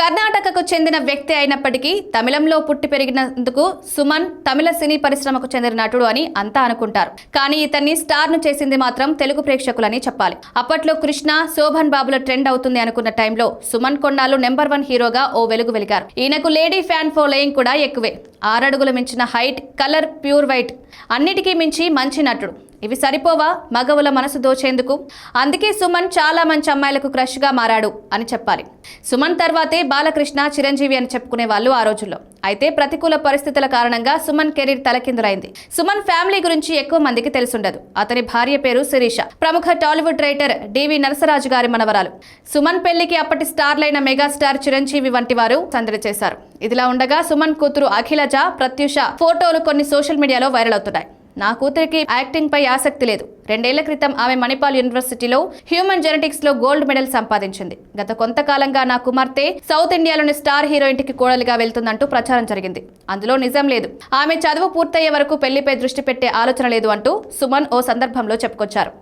కర్ణాటకకు చెందిన వ్యక్తి అయినప్పటికీ తమిళంలో పుట్టి పెరిగినందుకు సుమన్ తమిళ సినీ పరిశ్రమకు చెందిన నటుడు అని అంతా అనుకుంటారు. కానీ ఇతన్ని స్టార్ను చేసింది మాత్రం తెలుగు ప్రేక్షకులని చెప్పాలి. అప్పట్లో కృష్ణ శోభన్ బాబుల ట్రెండ్ అవుతుంది అనుకున్న టైంలో సుమన్ కొన్నాళ్ళు నెంబర్ వన్ హీరోగా ఓ వెలుగు వెలిగారు. ఈయనకు లేడీ ఫ్యాన్ ఫాలోయింగ్ కూడా ఎక్కువే. ఆరడుగులు మించిన హైట్ కలర్ ప్యూర్ వైట్ అన్నిటికీ మించి మంచి నటుడు. ఇవి సరిపోవా? మగవుల మనసు దోచేందుకు? అందుకే సుమన్ చాలా మంచి అమ్మాయిలకు క్రష్గా మారాడు అని చెప్పాలి. సుమన్ తర్వాతే బాలకృష్ణ చిరంజీవి అని చెప్పుకునే వాళ్ళు ఆ రోజుల్లో. అయితే ప్రతికూల పరిస్థితుల కారణంగా సుమన్ కెరీర్ తలకిందులైంది. సుమన్ ఫ్యామిలీ గురించి ఎక్కువ మందికి తెలుసుండదు. అతని భార్య పేరు శిరీష. ప్రముఖ టాలీవుడ్ రైటర్ డివి నరసరాజు గారి మనవరాలు. సుమన్ పెళ్ళికి అప్పటి స్టార్లైన మెగాస్టార్ చిరంజీవి వంటి వారు సందడి చేశారు. ఇదిలా ఉండగా సుమన్ కూతురు అఖిలజ ప్రత్యూష ఫోటోలు కొన్ని సోషల్ మీడియాలో వైరల్ అవుతున్నాయి. నా కూతురికి యాక్టింగ్ పై ఆసక్తి లేదు. రెండేళ్ళ క్రితం ఆమె మణిపాల్ యూనివర్సిటీలో హ్యూమన్ జెనెటిక్స్లో గోల్డ్ మెడల్ సంపాదించింది. గత కొంతకాలంగా నా కుమార్తె సౌత్ ఇండియాలోని స్టార్ హీరోయిన్కి కోడలిగా వెళ్తుందంటూ ప్రచారం జరిగింది. అందులో నిజం లేదు. ఆమె చదువు పూర్తయ్యే వరకు పెళ్ళిపై దృష్టి పెట్టే ఆలోచన లేదు అంటూ సుమన్ ఓ సందర్భంలో చెప్పుకొచ్చారు.